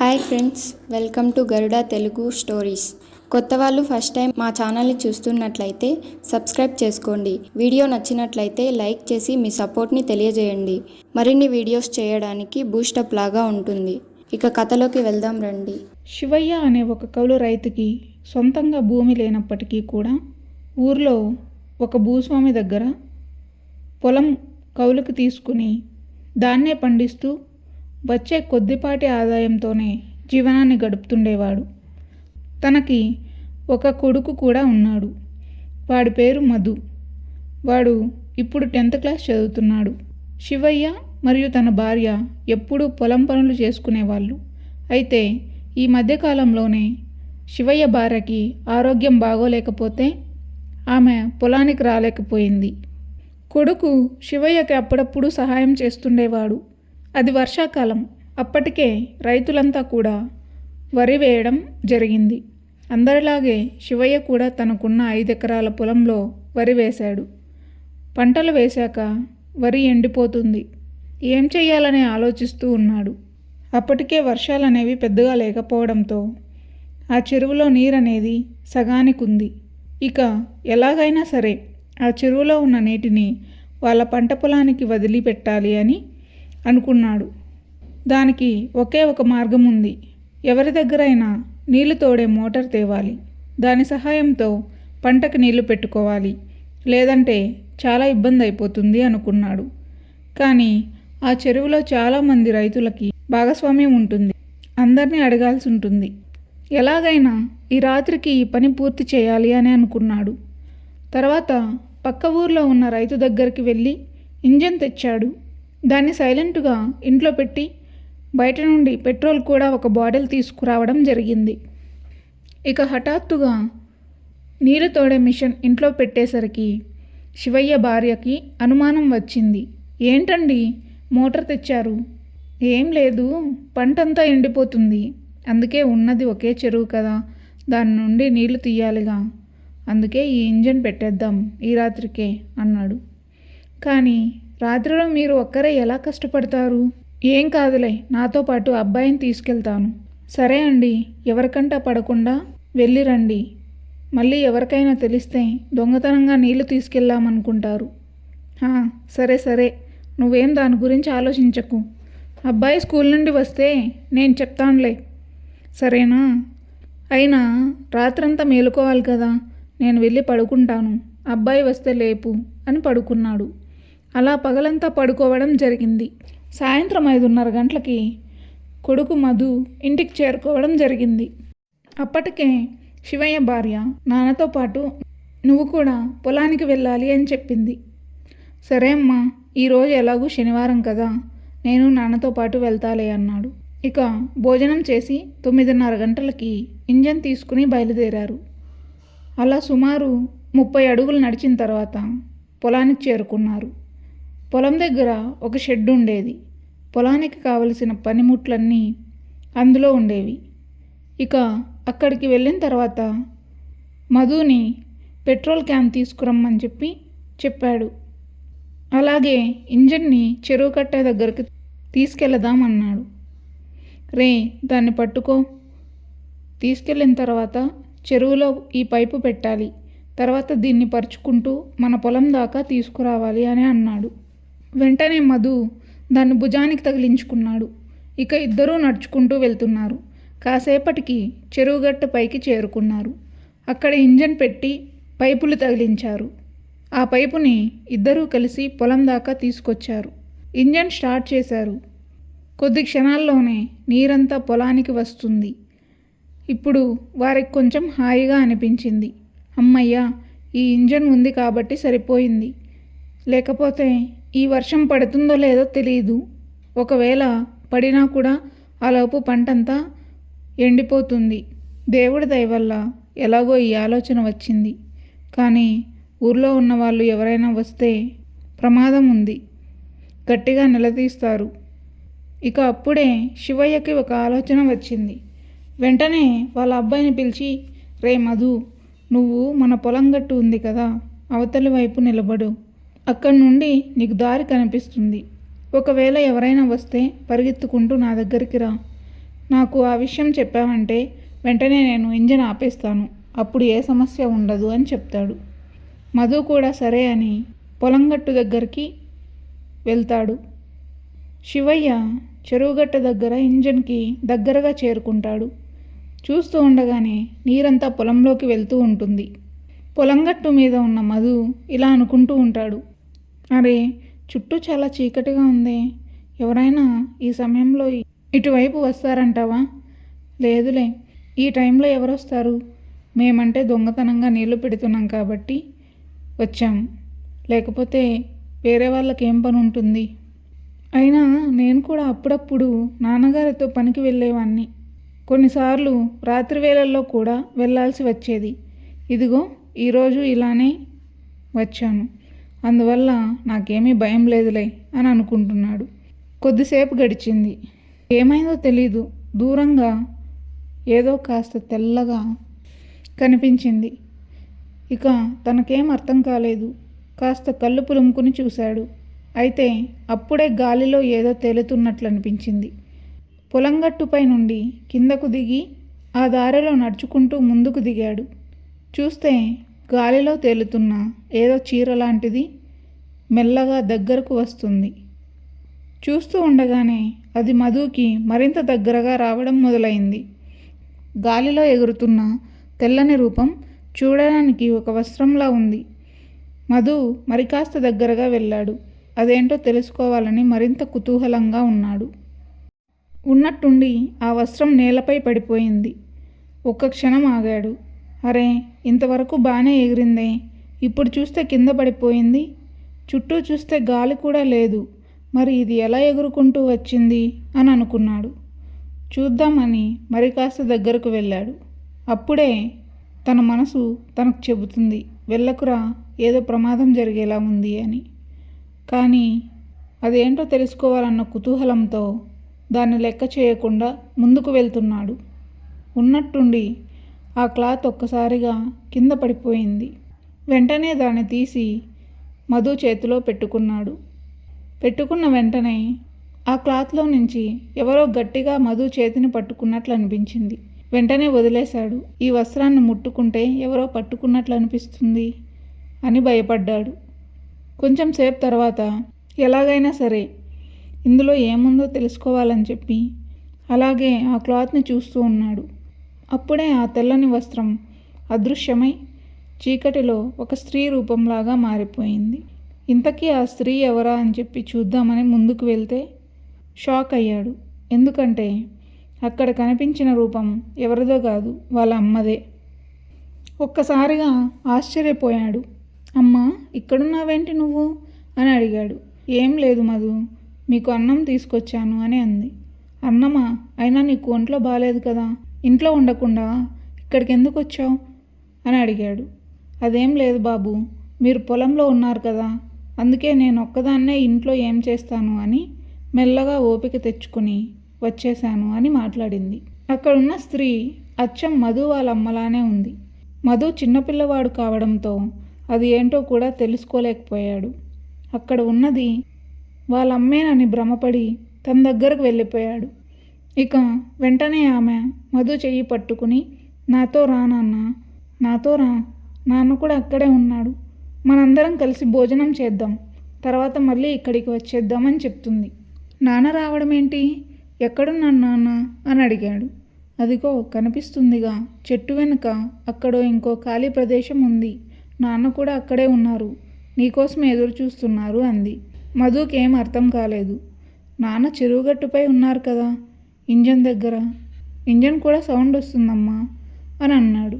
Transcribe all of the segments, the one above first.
Hi friends welcome to Garuda Telugu stories. కొత్త వాళ్ళు first time మా ఛానల్ని చూస్తున్నట్లయితే సబ్స్క్రైబ్ చేసుకోండి. వీడియో నచ్చినట్లయితే లైక్ చేసి మీ సపోర్ట్ని తెలియజేయండి. మరిన్ని వీడియోస్ చేయడానికి బూస్టప్ లాగా ఉంటుంది. ఇక కథలోకి వెళ్దాం రండి. శివయ్య అనే ఒక కౌలు రైతుకి సొంతంగా భూమి లేనప్పటికీ కూడా ఊర్లో ఒక భూస్వామి దగ్గర పొలం కౌలుకు తీసుకుని దాన్నే పండిస్తూ వచ్చే కొద్దిపాటి ఆదాయంతోనే జీవనాన్ని గడుపుతుండేవాడు. తనకి ఒక కొడుకు కూడా ఉన్నాడు. వాడి పేరు మధు. వాడు ఇప్పుడు టెన్త్ క్లాస్ చదువుతున్నాడు. శివయ్య మరియు తన భార్య ఎప్పుడూ పొలం పనులు చేసుకునేవాళ్ళు. అయితే ఈ మధ్యకాలంలోనే శివయ్య భార్యకి ఆరోగ్యం బాగోలేకపోతే ఆమె పొలానికి రాలేకపోయింది. కొడుకు శివయ్యకి అప్పుడప్పుడు సహాయం చేస్తుండేవాడు. అది వర్షాకాలం. అప్పటికే రైతులంతా కూడా వరి వేయడం జరిగింది. అందరిలాగే శివయ్య కూడా తనకున్న ఐదు ఎకరాల పొలంలో వరి వేశాడు. పంటలు వేశాక వరి ఎండిపోతుంది. ఏం చేయాలని ఆలోచిస్తూ ఉన్నాడు. అప్పటికే వర్షాలు అనేవి పెద్దగా లేకపోవడంతో ఆ చెరువులో నీరు అనేది సగానికి ఉంది ఇక ఎలాగైనా సరే ఆ చెరువులో ఉన్న నీటిని వాళ్ళ పంట పొలానికి వదిలిపెట్టాలి అని అనుకున్నాడు. దానికి ఒకే ఒక మార్గం ఉంది ఎవరి దగ్గరైనా నీళ్ళు తోడే మోటార్ తేవాలి. దాని సహాయంతో పంటకు నీళ్ళు పెట్టుకోవాలి. లేదంటే చాలా ఇబ్బంది అయిపోతుంది అనుకున్నాడు. కానీ ఆ చెరువులో చాలామంది రైతులకి భాగస్వామ్యం ఉంటుంది. అందరినీ అడగాల్సి ఉంటుంది ఎలాగైనా ఈ రాత్రికి ఈ పని పూర్తి చేయాలి అని అనుకున్నాడు. తర్వాత పక్క ఊర్లో ఉన్న రైతు దగ్గరికి వెళ్ళి ఇంజన్ తెచ్చాడు. దాన్ని సైలెంట్గా ఇంట్లో పెట్టి బయట నుండి పెట్రోల్ కూడా ఒక బాటిల్ తీసుకురావడం జరిగింది. ఇక హఠాత్తుగా నీరు తోడే మిషన్ ఇంట్లో పెట్టేసరికి శివయ్య భార్యకి అనుమానం వచ్చింది. ఏంటండి? మోటార్ తెచ్చారు. ఏం లేదు. పంటంతా ఎండిపోతుంది. అందుకే ఉన్నది ఒకే చెరువు కదా. దాని నుండి నీళ్ళు తీయాలిగా. అందుకే ఈ ఇంజన్ పెట్టేద్దాం ఈ రాత్రికే అన్నాడు. కానీ రాత్రిలో మీరు ఒక్కరే ఎలా కష్టపడతారు? ఏం కాదులే నాతో పాటు అబ్బాయిని తీసుకెళ్తాను. సరే అండి ఎవరికంటా పడకుండా వెళ్ళి రండి. మళ్ళీ ఎవరికైనా తెలిస్తే దొంగతనంగా నీళ్ళు తీసుకెళ్ళామనుకుంటారు సరే సరే. నువ్వేం దాని గురించి ఆలోచించకు. అబ్బాయి స్కూల్ నుండి వస్తే నేను చెప్తానులే. సరేనా? అయినా రాత్రంతా మేలుకోవాలి కదా. నేను వెళ్ళి పడుకుంటాను. అబ్బాయి వస్తే లేపు అని పడుకున్నాడు. అలా పగలంతా పడుకోవడం జరిగింది. సాయంత్రం ఐదున్నర గంటలకి కొడుకు మధు ఇంటికి చేరుకోవడం జరిగింది. అప్పటికే శివయ్య భార్య నాన్నతో పాటు నువ్వు కూడా పొలానికి వెళ్ళాలి అని చెప్పింది. సరే అమ్మా ఈరోజు ఎలాగూ శనివారం కదా నేను నాన్నతో పాటు వెళ్తాలే అన్నాడు. ఇక భోజనం చేసి తొమ్మిదిన్నర గంటలకి ఇంజన్ తీసుకుని బయలుదేరారు. అలా సుమారు ముప్పై అడుగులు నడిచిన తర్వాత పొలానికి చేరుకున్నారు. పొలం దగ్గర ఒక షెడ్ ఉండేది. పొలానికి కావలసిన పనిముట్లన్నీ అందులో ఉండేవి. ఇక అక్కడికి వెళ్ళిన తర్వాత మధుని పెట్రోల్ క్యాన్ తీసుకురమ్మని చెప్పి చెప్పాడు. అలాగే ఇంజన్ని చెరువు కట్టే దగ్గరికి తీసుకెళ్దామన్నాడు రే దాన్ని పట్టుకో. తీసుకెళ్ళిన తర్వాత చెరువులో ఈ పైపు పెట్టాలి. తర్వాత దీన్ని పరుచుకుంటూ మన పొలం దాకా తీసుకురావాలి అని అన్నాడు. వెంటనే మధు దాన్ని భుజానికి తగిలించుకున్నాడు. ఇక ఇద్దరూ నడుచుకుంటూ వెళ్తున్నారు. కాసేపటికి చెరువుగట్టు పైకి చేరుకున్నారు. అక్కడ ఇంజన్ పెట్టి పైపులు తగిలించారు. ఆ పైపుని ఇద్దరూ కలిసి పొలం దాకా తీసుకొచ్చారు. ఇంజన్ స్టార్ట్ చేశారు. కొద్ది క్షణాల్లోనే నీరంతా పొలానికి వస్తుంది. ఇప్పుడు వారికి కొంచెం హాయిగా అనిపించింది. అమ్మయ్య ఈ ఇంజన్ ఉంది కాబట్టి సరిపోయింది. లేకపోతే ఈ వర్షం పడుతుందో లేదో తెలియదు ఒకవేళ పడినా కూడా ఆలోపు పంటంతా ఎండిపోతుంది. దేవుడి దయ వల్ల ఎలాగో ఈ ఆలోచన వచ్చింది. కానీ ఊర్లో ఉన్న వాళ్ళు ఎవరైనా వస్తే ప్రమాదం ఉంది. గట్టిగా నిలదీస్తారు. ఇక అప్పుడే శివయ్యకి ఒక ఆలోచన వచ్చింది. వెంటనే వాళ్ళ అబ్బాయిని పిలిచి రే మధు నువ్వు మన పొలం గట్టు ఉంది కదా అవతలి వైపు నిలబడు. అక్కడి నుండి నీకు దారి కనిపిస్తుంది. ఒకవేళ ఎవరైనా వస్తే పరిగెత్తుకుంటూ నా దగ్గరికి రా. నాకు ఆ విషయం చెప్పావంటే వెంటనే నేను ఇంజిన్ ఆపేస్తాను. అప్పుడు ఏ సమస్య ఉండదు అని చెప్తాడు. మధు కూడా సరే అని పొలంగట్టు దగ్గరికి వెళ్తాడు. శివయ్య చెరువుగట్ట దగ్గర ఇంజన్కి దగ్గరగా చేరుకుంటాడు. చూస్తూ ఉండగానే నీరంతా పొలంలోకి వెళ్తూ ఉంటుంది. పొలంగట్టు మీద ఉన్న మధు ఇలా అనుకుంటూ ఉంటాడు. అరే చుట్టూ చాలా చీకటిగా ఉంది. ఎవరైనా ఈ సమయంలో ఇటువైపు వస్తారంటావా? లేదులే ఈ టైంలో ఎవరు వస్తారు మేమంటే దొంగతనంగా నీళ్ళు పెడుతున్నాం కాబట్టి వచ్చాం. లేకపోతే వేరే వాళ్ళకి ఏం పని ఉంటుంది అయినా నేను కూడా అప్పుడప్పుడు నాన్నగారితో పనికి వెళ్ళేవాడిని కొన్నిసార్లు రాత్రి వేళల్లో కూడా వెళ్ళాల్సి వచ్చేది. ఇదిగో ఈరోజు ఇలానే వచ్చాను. అందువల్ల నాకేమీ భయం లేదులే అని అనుకుంటున్నాడు. కొద్దిసేపు గడిచింది. ఏమైందో తెలీదు. దూరంగా ఏదో కాస్త తెల్లగా కనిపించింది. ఇక తనకేం అర్థం కాలేదు. కాస్త కళ్ళు పులుముకుని చూశాడు. అయితే అప్పుడే గాలిలో ఏదో తేలుతున్నట్లు అనిపించింది పొలంగట్టుపై నుండి కిందకు దిగి ఆ దారిలో నడుచుకుంటూ ముందుకు దిగాడు. చూస్తే గాలిలో తేలుతున్న ఏదో చీర లాంటిది మెల్లగా దగ్గరకు వస్తుంది. చూస్తూ ఉండగానే అది మధుకి మరింత దగ్గరగా రావడం మొదలైంది. గాలిలో ఎగురుతున్న తెల్లని రూపం చూడడానికి ఒక వస్త్రంలా ఉంది. మధు మరికాస్త దగ్గరగా వెళ్ళాడు. అదేంటో తెలుసుకోవాలని మరింత కుతూహలంగా ఉన్నాడు. ఉన్నట్టుండి ఆ వస్త్రం నేలపై పడిపోయింది. ఒక్క క్షణం ఆగాడు. అరే ఇంతవరకు బాగానే ఎగిరిందే. ఇప్పుడు చూస్తే కింద పడిపోయింది. చుట్టూ చూస్తే గాలి కూడా లేదు. మరి ఇది ఎలా ఎగురుకుంటూ వచ్చింది? అని అనుకున్నాడు. చూద్దామని మరి కాస్త దగ్గరకు వెళ్ళాడు. అప్పుడే తన మనసు తనకు చెబుతుంది వెళ్ళకురా ఏదో ప్రమాదం జరిగేలా ఉంది అని. కానీ అదేంటో తెలుసుకోవాలన్న కుతూహలంతో దాన్ని లెక్క చేయకుండా ముందుకు వెళ్తున్నాడు. ఉన్నట్టుండి ఆ క్లాత్ ఒక్కసారిగా కింద పడిపోయింది. వెంటనే దాన్ని తీసి మధు చేతిలో పెట్టుకున్నాడు. పెట్టుకున్న వెంటనే ఆ క్లాత్లో నుంచి ఎవరో గట్టిగా మధు చేతిని పట్టుకున్నట్లు అనిపించింది. వెంటనే వదిలేశాడు. ఈ వస్త్రాన్ని ముట్టుకుంటే ఎవరో పట్టుకున్నట్లు అనిపిస్తుంది అని భయపడ్డాడు. కొంచెం సేపు తర్వాత ఎలాగైనా సరే ఇందులో ఏముందో తెలుసుకోవాలని చెప్పి అలాగే ఆ క్లాత్ని చూస్తూ ఉన్నాడు. అప్పుడే ఆ తెల్లని వస్త్రం అదృశ్యమై చీకటిలో ఒక స్త్రీ రూపంలాగా మారిపోయింది. ఇంతకీ ఆ స్త్రీ ఎవరా అని చెప్పి చూద్దామని ముందుకు వెళ్తే షాక్ అయ్యాడు. ఎందుకంటే అక్కడ కనిపించిన రూపం ఎవరిదో కాదు వాళ్ళ అమ్మదే. ఒక్కసారిగా ఆశ్చర్యపోయాడు. అమ్మా ఇక్కడున్నావేంటి నువ్వు? అని అడిగాడు. ఏం లేదు మధు మీకు అన్నం తీసుకొచ్చాను అని అంది. అన్నమా అయినా నీకు ఒంట్లో బాగాలేదు కదా? ఇంట్లో ఉండకుండా ఇక్కడికి ఎందుకు వచ్చావు? అని అడిగాడు. అదేం లేదు బాబు మీరు పొలంలో ఉన్నారు కదా అందుకే నేను ఒక్కదాన్నే ఇంట్లో ఏం చేస్తాను అని మెల్లగా ఓపిక తెచ్చుకుని వచ్చేశాను అని మాట్లాడింది. అక్కడున్న స్త్రీ అచ్చం మధు వాళ్ళ అమ్మలానే ఉంది. మధు చిన్నపిల్లవాడు కావడంతో అది ఏంటో కూడా తెలుసుకోలేకపోయాడు. అక్కడ ఉన్నది వాళ్ళ అమ్మేనని భ్రమపడి తన దగ్గరకు వెళ్ళిపోయాడు. ఇక వెంటనే ఆమె మధు చెయ్యి పట్టుకుని నాతో రా నాన్న నాతో రా నాన్న కూడా అక్కడే ఉన్నాడు. మనందరం కలిసి భోజనం చేద్దాం. తర్వాత మళ్ళీ ఇక్కడికి వచ్చేద్దామని చెప్తుంది. నాన్న రావడం ఏంటి ఎక్కడున్నాను నాన్న? అని అడిగాడు. అదిగో కనిపిస్తుందిగా. చెట్టు వెనుక అక్కడో ఇంకో ఖాళీ ప్రదేశం ఉంది. నాన్న కూడా అక్కడే ఉన్నారు. నీకోసం ఎదురు చూస్తున్నారు అంది. మధుకేం అర్థం కాలేదు. నాన్న చెరువుగట్టుపై ఉన్నారు కదా. ఇంజన్ దగ్గర. ఇంజన్ కూడా సౌండ్ వస్తుందమ్మా అని అన్నాడు.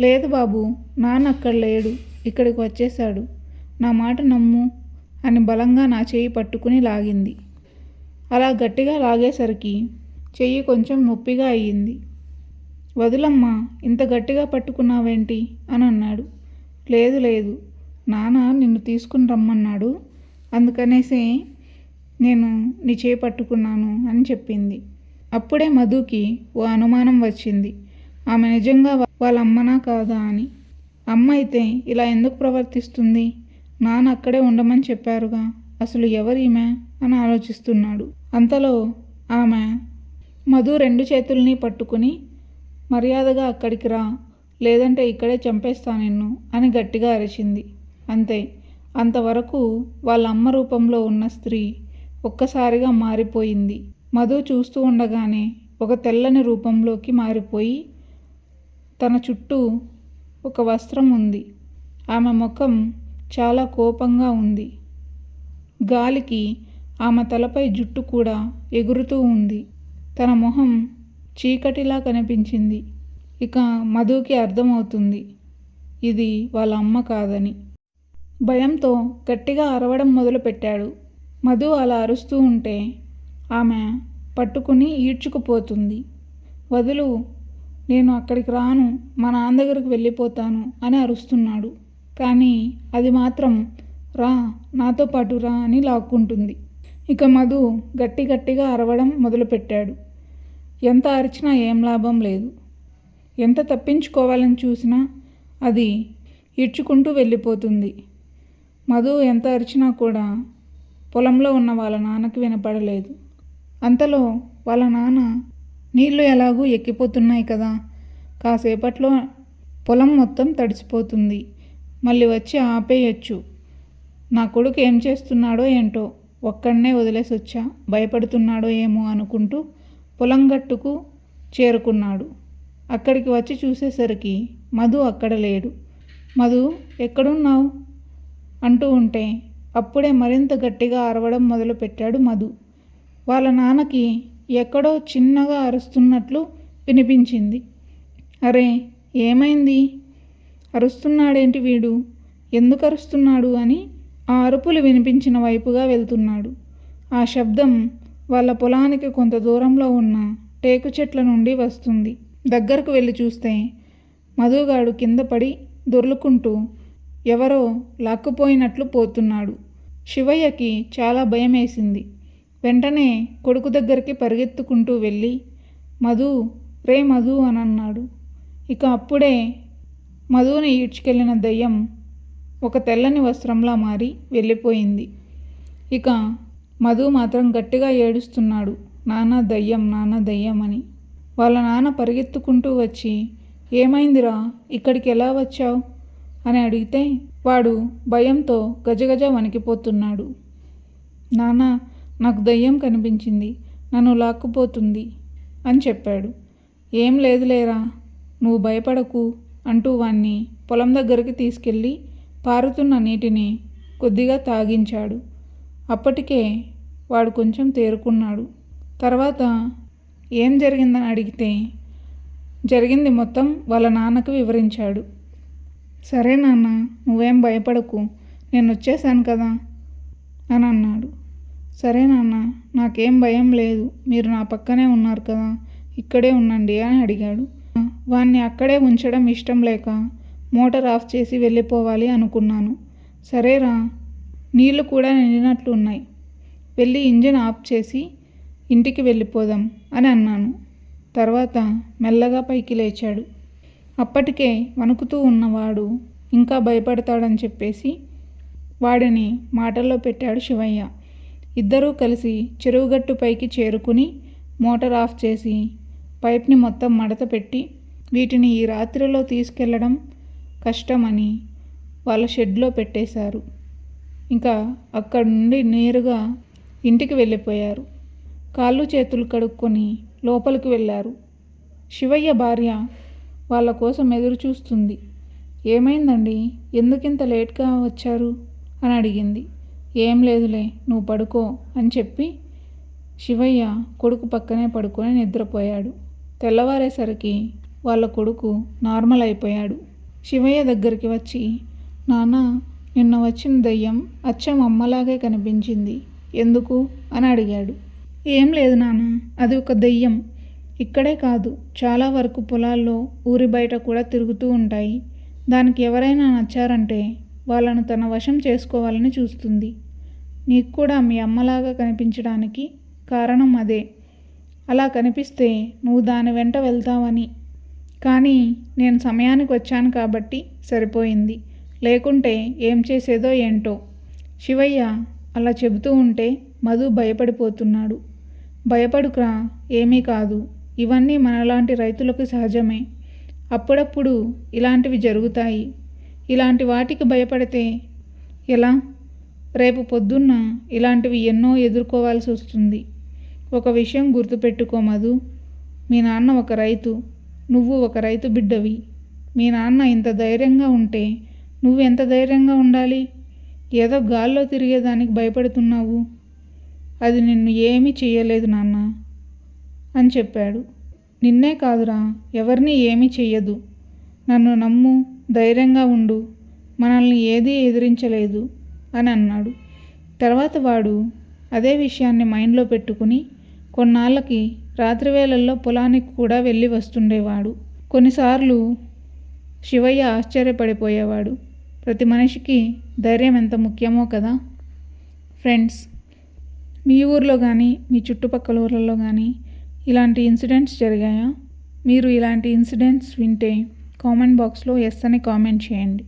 లేదు బాబు నాన్న అక్కడ లేడు ఇక్కడికి వచ్చేశాడు. నా మాట నమ్ము అని బలంగా నా చేయి పట్టుకుని లాగింది. అలా గట్టిగా లాగేసరికి చెయ్యి కొంచెం నొప్పిగా అయ్యింది. వదులమ్మా ఇంత గట్టిగా పట్టుకున్నావేంటి అని అన్నాడు. లేదు లేదు నాన్న నిన్ను తీసుకుని రమ్మన్నాడు. అందుకనేసే నేను నీ చేయి పట్టుకున్నాను అని చెప్పింది. అప్పుడే మధుకి ఓ అనుమానం వచ్చింది. ఆమె నిజంగా వాళ్ళ అమ్మనా కాదా అని. అమ్మ అయితే ఇలా ఎందుకు ప్రవర్తిస్తుంది? నాన్న అక్కడే ఉండమని చెప్పారుగా. అసలు ఎవరీమె? అని ఆలోచిస్తున్నాడు. అంతలో ఆమె మధు రెండు చేతుల్ని పట్టుకుని మర్యాదగా అక్కడికి రా లేదంటే ఇక్కడే చంపేస్తా నిన్ను అని గట్టిగా అరిచింది. అంతే. అంతవరకు వాళ్ళ అమ్మ రూపంలో ఉన్న స్త్రీ ఒక్కసారిగా మారిపోయింది. మధు చూస్తూ ఉండగానే ఒక తెల్లని రూపంలోకి మారిపోయి తన చుట్టూ ఒక వస్త్రం ఉంది. ఆమె ముఖం చాలా కోపంగా ఉంది. గాలికి ఆమె తలపై జుట్టు కూడా ఎగురుతూ ఉంది. తన మొహం చీకటిలా కనిపించింది. ఇక మధుకి అర్థమవుతుంది. ఇది వాళ్ళ అమ్మ కాదని. భయంతో గట్టిగా అరవడం మొదలుపెట్టాడు. మధు అలా అరుస్తూ ఉంటే ఆమె పట్టుకుని ఈడ్చుకుపోతుంది. వదులు నేను అక్కడికి రాను మా నాన్న దగ్గరికి వెళ్ళిపోతాను అని అరుస్తున్నాడు. కానీ అది మాత్రం రా నాతో పాటు రా అని లాక్కుంటుంది. ఇక మధు గట్టి గట్టిగా అరవడం మొదలుపెట్టాడు. ఎంత అరిచినా ఏం లాభం లేదు. ఎంత తప్పించుకోవాలని చూసినా అది ఈడ్చుకుంటూ వెళ్ళిపోతుంది. మధు ఎంత అరిచినా కూడా పొలంలో ఉన్న వాళ్ళ నాన్నకి వినపడలేదు. అంతలో వాళ్ళ నాన్న నీళ్ళు ఎలాగూ ఎక్కిపోతున్నాయి కదా కాసేపట్లో పొలం మొత్తం తడిసిపోతుంది. మళ్ళీ వచ్చి ఆపేయచ్చు. నా కొడుకు ఏం చేస్తున్నాడో ఏంటో ఒక్కడనే వదిలేసి వచ్చా భయపడుతున్నాడో ఏమో అనుకుంటూ పొలం గట్టుకు చేరుకున్నాడు. అక్కడికి వచ్చి చూసేసరికి మధు అక్కడ లేడు. మధు ఎక్కడున్నావు? అంటూ ఉంటే అప్పుడే మరింత గట్టిగా అరవడం మొదలుపెట్టాడు మధు. వాళ్ళ నాన్నకి ఎక్కడో చిన్నగా అరుస్తున్నట్లు వినిపించింది. అరే ఏమైంది? అరుస్తున్నాడేంటి వీడు? ఎందుకు అరుస్తున్నాడు? అని ఆ అరుపులు వినిపించిన వైపుగా వెళ్తున్నాడు. ఆ శబ్దం వాళ్ళ పొలానికి కొంత దూరంలో ఉన్న టేకు చెట్ల నుండి వస్తుంది. దగ్గరకు వెళ్ళి చూస్తే మధుగాడు కింద పడి దొర్లుకుంటూ ఎవరో లాక్కుపోయినట్లు పోతున్నాడు. శివయ్యకి చాలా భయమేసింది. వెంటనే కొడుకు దగ్గరికి పరిగెత్తుకుంటూ వెళ్ళి మధు రే మధు అని అన్నాడు ఇక అప్పుడే మధుని ఈడ్చుకెళ్ళిన దయ్యం ఒక తెల్లని వస్త్రంలా మారి వెళ్ళిపోయింది. ఇక మధు మాత్రం గట్టిగా ఏడుస్తున్నాడు నాన్న దయ్యం నాన్న దయ్యం అని. వాళ్ళ నాన్న పరిగెత్తుకుంటూ వచ్చి ఏమైందిరా ఇక్కడికి ఎలా వచ్చావు? అని అడిగితే వాడు భయంతో గజగజ వణికిపోతున్నాడు. నాన్న నాకు దయ్యం కనిపించింది. నన్ను లాక్కుపోతుంది అని చెప్పాడు. ఏం లేదులేరా నువ్వు భయపడకు అంటూ వాణ్ణి పొలం దగ్గరికి తీసుకెళ్ళి పారుతున్న నీటిని కొద్దిగా తాగించాడు. అప్పటికే వాడు కొంచెం తేరుకున్నాడు. తర్వాత ఏం జరిగిందని అడిగితే జరిగింది మొత్తం వాళ్ళ నాన్నకు వివరించాడు. సరే నాన్న నువ్వేం భయపడకు నేను వచ్చేసాను కదా అని అన్నాడు. సరే నాన్న నాకేం భయం లేదు. మీరు నా పక్కనే ఉన్నారు కదా ఇక్కడే ఉండండి అని అడిగాడు. వాణ్ణి అక్కడే ఉంచడం ఇష్టం లేక మోటార్ ఆఫ్ చేసి వెళ్ళిపోవాలి అనుకున్నాను. సరేరా నీళ్ళు కూడా నిండినట్లు ఉన్నాయి. వెళ్ళి ఇంజిన్ ఆఫ్ చేసి ఇంటికి వెళ్ళిపోదాం అని అన్నాను. తర్వాత మెల్లగా పైకి లేచాడు. అప్పటికే వణుకుతూ ఉన్నవాడు ఇంకా భయపడతాడని చెప్పేసి వాడిని మాటల్లో పెట్టాడు శివయ్య. ఇద్దరూ కలిసి చెరువుగట్టు పైకి చేరుకుని మోటార్ ఆఫ్ చేసి పైప్ని మొత్తం మడత పెట్టి వీటిని ఈ రాత్రిలో తీసుకెళ్ళడం కష్టమని వాళ్ళ షెడ్లో పెట్టేశారు. ఇంకా అక్కడి నుండి నేరుగా ఇంటికి వెళ్ళిపోయారు. కాళ్ళు చేతులు కడుక్కొని లోపలికి వెళ్ళారు. శివయ్య భార్య వాళ్ళ కోసం ఎదురు చూస్తుంది ఏమైందండి? ఎందుకింత లేట్గా వచ్చారు? అని అడిగింది. ఏం లేదులే నువ్వు పడుకో అని చెప్పి శివయ్య కొడుకు పక్కనే పడుకొని నిద్రపోయాడు. తెల్లవారేసరికి వాళ్ళ కొడుకు నార్మల్ అయిపోయాడు. శివయ్య దగ్గరికి వచ్చి నాన్న నిన్న వచ్చిన దయ్యం అచ్చం అమ్మలాగే కనిపించింది. ఎందుకు? అని అడిగాడు. ఏం లేదు నాన్న అది ఒక దెయ్యం. ఇక్కడే కాదు చాలా వరకు పొలాల్లో ఊరి బయట కూడా తిరుగుతూ ఉంటాయి. దానికి ఎవరైనా నచ్చారంటే వాళ్ళను తన వశం చేసుకోవాలని చూస్తుంది. నీకు కూడా మీ అమ్మలాగా కనిపించడానికి కారణం అదే. అలా కనిపిస్తే నువ్వు దాని వెంట వెళ్తావని. కానీ నేను సమయానికి వచ్చాను కాబట్టి సరిపోయింది. లేకుంటే ఏం చేసేదో ఏంటో. శివయ్య అలా చెబుతూ ఉంటే మధు భయపడిపోతున్నాడు. భయపడుకురా ఏమీ కాదు. ఇవన్నీ మనలాంటి రైతులకు సహజమే. అప్పుడప్పుడు ఇలాంటివి జరుగుతాయి. ఇలాంటి వాటికి భయపడితే ఎలా? రేపు పొద్దున్న ఇలాంటివి ఎన్నో ఎదుర్కోవాల్సి వస్తుంది. ఒక విషయం గుర్తుపెట్టుకో మధు. మీ నాన్న ఒక రైతు. నువ్వు ఒక రైతు బిడ్డవి. మీ నాన్న ఇంత ధైర్యంగా ఉంటే నువ్వు ఎంత ధైర్యంగా ఉండాలి? ఏదో గాల్లో తిరిగేదానికి భయపడుతున్నావు. అది నిన్ను ఏమీ చేయలేదు నాన్న అని చెప్పాడు. నిన్నే కాదురా ఎవరిని ఏమీ చెయ్యదు. నన్ను నమ్ము. ధైర్యంగా ఉండు. మనల్ని ఏదీ ఎదిరించలేదు అని అన్నాడు. తర్వాత వాడు అదే విషయాన్ని మైండ్లో పెట్టుకుని కొన్నాళ్ళకి రాత్రివేళల్లో పొలానికి కూడా వెళ్ళి వస్తుండేవాడు. కొన్నిసార్లు శివయ్య ఆశ్చర్యపడిపోయేవాడు. ప్రతి మనిషికి ధైర్యం ఎంత ముఖ్యమో కదా? ఫ్రెండ్స్ మీ ఊర్లో కానీ మీ చుట్టుపక్కల ఊర్లలో కానీ ఇలాంటి ఇన్సిడెంట్స్ జరిగాయా? మీరు ఇలాంటి ఇన్సిడెంట్స్ వింటే కామెంట్ బాక్స్లో ఎస్ అని కామెంట్ చేయండి.